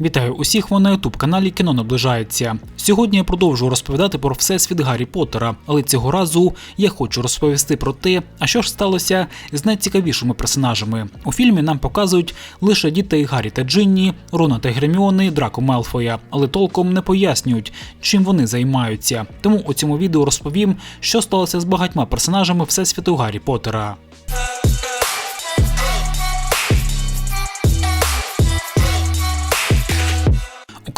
Вітаю усіх ви на ютуб каналі Кіно наближається. Сьогодні я продовжую розповідати про всесвіт Гаррі Поттера, але цього разу я хочу розповісти про те, а що ж сталося з найцікавішими персонажами. У фільмі нам показують лише дітей Гаррі та Джинні, Рона та Герміони, Драко Мелфоя, але толком не пояснюють, чим вони займаються. Тому у цьому відео розповім, що сталося з багатьма персонажами всесвіту Гаррі Поттера.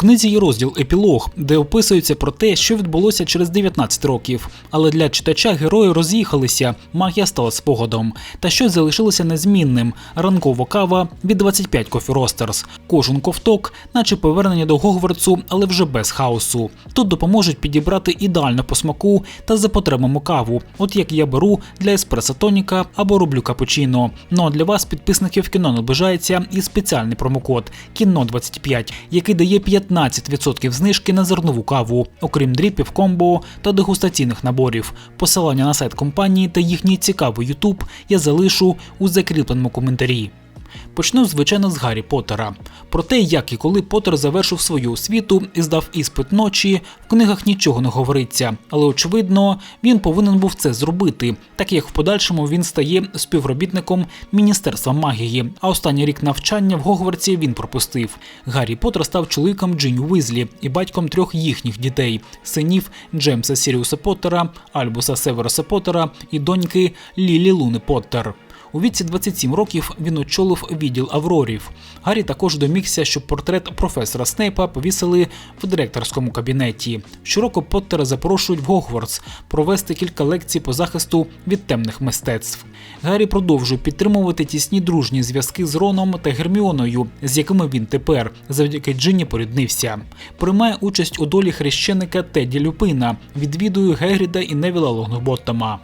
Книзі є розділ епілог, де описується про те, що відбулося через 19 років. Але для читача герої роз'їхалися, магія стала спогадом. Та щось залишилося незмінним: ранкова кава від 25 Coffee Roasters. Кожен ковток, наче повернення до Гогвартсу, але вже без хаосу. Тут допоможуть підібрати ідеально по смаку та за потребами каву, от як я беру для еспресо тоніка або роблю капучино. Ну а для вас, підписників кіно наближається і спеціальний промокод кіно 25 який дає 15% знижки на зернову каву, окрім дріпів, комбо та дегустаційних наборів. Посилання на сайт компанії та їхній цікавий YouTube я залишу у закріпленому коментарі. Почну, звичайно, з Гаррі Поттера. Про те, як і коли Поттер завершив свою освіту і здав іспит ночі, в книгах нічого не говориться, але очевидно, він повинен був це зробити, так як в подальшому він стає співробітником Міністерства магії. А останній рік навчання в Гогвартсі він пропустив. Гаррі Поттер став чоловіком Джинні Уизлі і батьком трьох їхніх дітей: синів Джеймса Сіріуса Поттера, Альбуса Североса Поттера і доньки Лілі Луни Поттер. У віці 27 років він очолив відділ Аврорів. Гаррі також домігся, щоб портрет професора Снейпа повісили в директорському кабінеті. Щороку Поттера запрошують в Гогвартс провести кілька лекцій по захисту від темних мистецтв. Гаррі продовжує підтримувати тісні дружні зв'язки з Роном та Герміоною, з якими він тепер, завдяки Джинні, поріднився. Приймає участь у долі хрещеника Теді Люпина, відвідує Гегріда і Невіла Лонгботтома.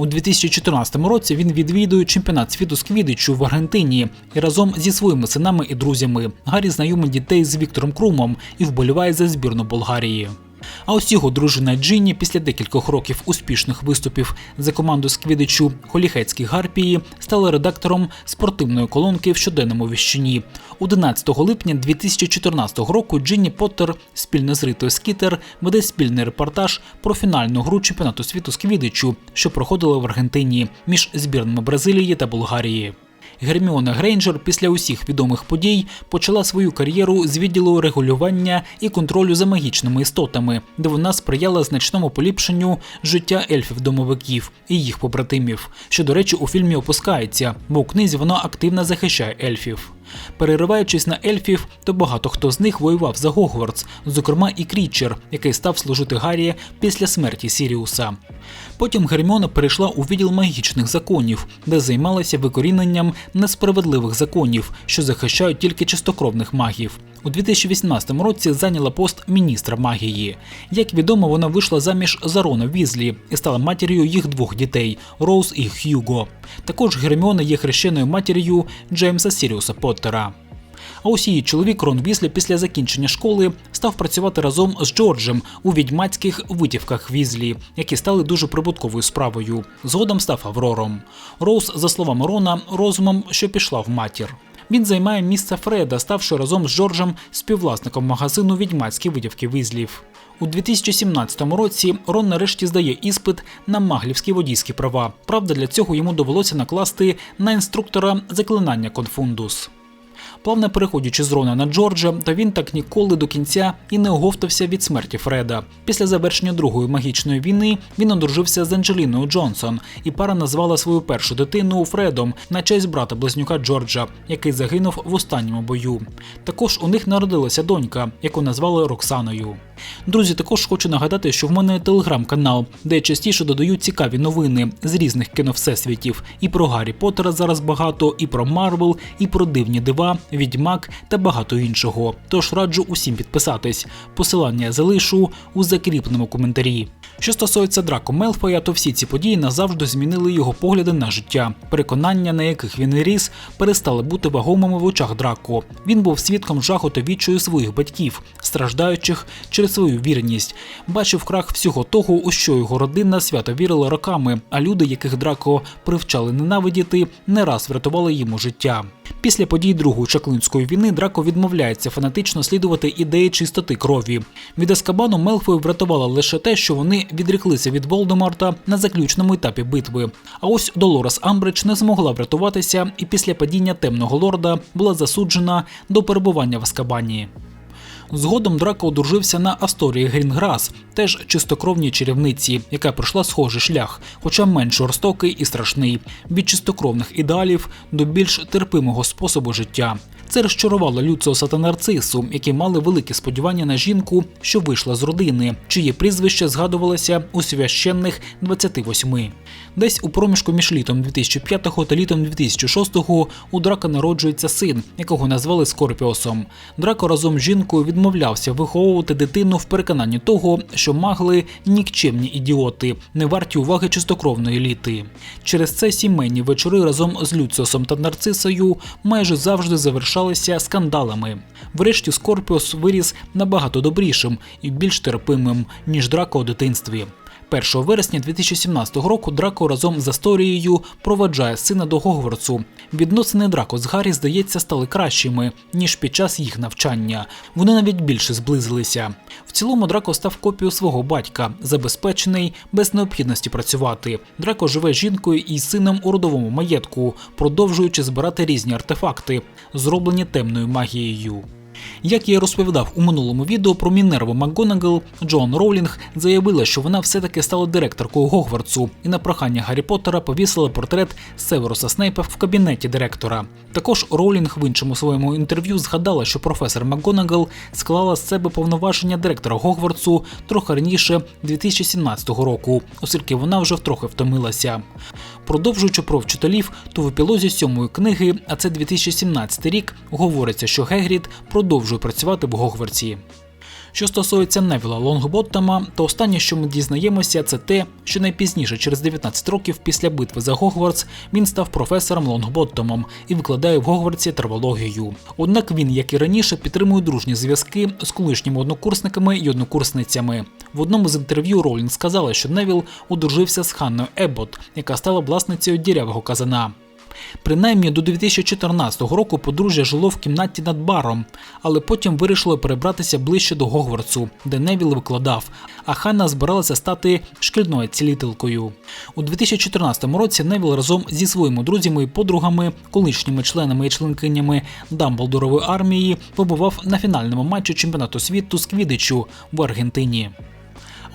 У 2014 році він відвідує чемпіонат світу з квідичу в Аргентині і разом зі своїми синами і друзями Гаррі знайомить дітей з Віктором Крумом і вболіває за збірну Болгарії. А ось його дружина Джинні після декількох років успішних виступів за команду з квідичу Холіхецькі Гарпії стала редактором спортивної колонки в щоденному віщині. 11 липня 2014 року Джинні Поттер спільно з Ритою Скітер веде спільний репортаж про фінальну гру чемпіонату світу з квідичу, що проходила в Аргентині між збірними Бразилії та Болгарії. Герміона Грейнджер після усіх відомих подій почала свою кар'єру з відділу регулювання і контролю за магічними істотами, де вона сприяла значному поліпшенню життя ельфів-домовиків і їх побратимів, що, до речі, у фільмі опускається, бо у книзі вона активно захищає ельфів. Перериваючись на ельфів, то багато хто з них воював за Гогвартс, зокрема і Крічер, який став служити Гаррі після смерті Сіріуса. Потім Герміона перейшла у відділ магічних законів, де займалася викоріненням несправедливих законів, що захищають тільки чистокровних магів. У 2018 році зайняла пост міністра магії. Як відомо, вона вийшла заміж за Рона Візлі і стала матір'ю їх двох дітей Роуз і Х'юго. Також Герміона є хрещеною матір'ю Джеймса Сіріуса Поттера. А ось її чоловік Рон Візлі після закінчення школи став працювати разом з Джорджем у відьмацьких витівках Візлі, які стали дуже прибутковою справою. Згодом став Аврором. Роуз, за словами Рона, розумом, що пішла в матір. Він займає місце Фреда, ставши разом з Джорджем співвласником магазину відьмацькі видівки Візлів. У 2017 році Рон нарешті здає іспит на маглівські водійські права. Правда, для цього йому довелося накласти на інструктора заклинання конфундус. Плавно переходячи з Рона на Джорджа, та він так ніколи до кінця і не оговтався від смерті Фреда. Після завершення другої магічної війни він одружився з Анджеліною Джонсон, і пара назвала свою першу дитину Фредом на честь брата близнюка Джорджа, який загинув в останньому бою. Також у них народилася донька, яку назвали Роксаною. Друзі, також хочу нагадати, що в мене телеграм-канал, де я частіше додаю цікаві новини з різних кіновсесвітів. І про Гаррі Поттера зараз багато, і про Марвел, і про дивні дива, відьмак та багато іншого. Тож раджу усім підписатись. Посилання залишу у закріпленому коментарі. Що стосується Драко Мелфоя, то всі ці події назавжди змінили його погляди на життя. Переконання, на яких він ріс, перестали бути вагомими в очах Драко. Він був свідком жаху та відчаю своїх батьків, страждаючих через свою вірність. Бачив крах всього того, у що його родина свято вірила роками, а люди, яких Драко привчали ненавидіти, не раз врятували йому життя. Після подій Другої Чаклунської війни Драко відмовляється фанатично слідувати ідеї чистоти крові. Від Аскабану Мелфою врятувало лише те, що вони відріклися від Волдеморта на заключному етапі битви. А ось Долорес Амбридж не змогла врятуватися і після падіння темного лорда була засуджена до перебування в Аскабані. Згодом Драко одружився на Асторії Грінграс, теж чистокровній чарівниці, яка пройшла схожий шлях, хоча менш жорстокий і страшний, від чистокровних ідеалів до більш терпимого способу життя. Це розчарувало Люциоса та Нарцису, які мали великі сподівання на жінку, що вийшла з родини, чиє прізвище згадувалося у священних 28. Десь у проміжку між літом 2005 та літом 2006 у Драка народжується син, якого назвали Скорпіосом. Драко разом з жінкою відмовлявся виховувати дитину в переконанні того, що магли нікчемні ідіоти, не варті уваги чистокровної літи. Через це сімейні вечори разом з Люциосом та Нарцисою майже завжди завершалися скандалами. Врешті Скорпіус виріс набагато добрішим і більш терпимим, ніж драка у дитинстві. 1 вересня 2017 року Драко разом з Асторією проведжає сина до Гогвартсу. Відносини Драко з Гаррі, здається, стали кращими ніж під час їх навчання. Вони навіть більше зблизилися. В цілому Драко став копією свого батька, забезпечений без необхідності працювати. Драко живе з жінкою і сином у родовому маєтку, продовжуючи збирати різні артефакти, зроблені темною магією. Як я і розповідав у минулому відео про Мінерву МакГонагал, Джон Роулінг заявила, що вона все-таки стала директоркою Гогвартсу і на прохання Гаррі Поттера повісила портрет Северуса Снейпа в кабінеті директора. Також Роулінг в іншому своєму інтерв'ю згадала, що професор МакГонагал склала з себе повноваження директора Гогвартсу трохи раніше 2017 року, оскільки вона вже втрохи втомилася. Продовжуючи про вчителів, то в епілозі сьомої книги, а це 2017 рік, говориться, що Гегрід продовжує працювати в Гогвартсі. Що стосується Невіла Лонгботтема, то останнє, що ми дізнаємося, це те, що найпізніше, через 19 років після битви за Гогвартс, він став професором Лонгботтомом і викладає в Гогвартсі травологію. Однак він, як і раніше, підтримує дружні зв'язки з колишніми однокурсниками і однокурсницями. В одному з інтерв'ю Ролін сказала, що Невіл одружився з Ханною Еббот, яка стала власницею дірявого казана. Принаймні до 2014 року подружжя жило в кімнаті над баром, але потім вирішило перебратися ближче до Гогвартсу, де Невіл викладав, а Ханна збиралася стати шкільною цілителькою. У 2014 році Невіл разом зі своїми друзями і подругами, колишніми членами і членкинями Дамблдорової армії, побував на фінальному матчі чемпіонату світу з Квідичу в Аргентині.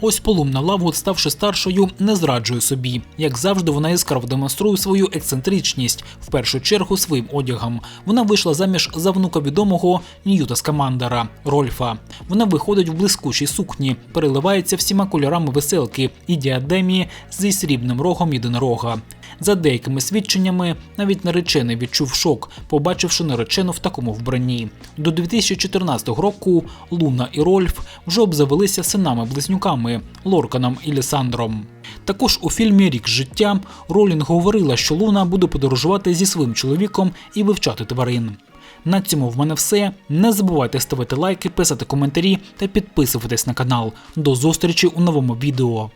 Ось Полумна Лавгуд, ставши старшою, не зраджує собі. Як завжди, вона яскраво демонструє свою ексцентричність, в першу чергу своїм одягом. Вона вийшла заміж за внука відомого Ньюта Скамандера Рольфа. Вона виходить в блискучій сукні, переливається всіма кольорами веселки і діадемії зі срібним рогом єдинорога. За деякими свідченнями, навіть наречений відчув шок, побачивши наречену в такому вбранні. До 2014 року Луна і Рольф вже обзавелися синами-близнюками Лорканом і Лісандром. Також у фільмі Рік життя Ролінг говорила, що Луна буде подорожувати зі своїм чоловіком і вивчати тварин. На цьому в мене все. Не забувайте ставити лайки, писати коментарі та підписуватись на канал. До зустрічі у новому відео.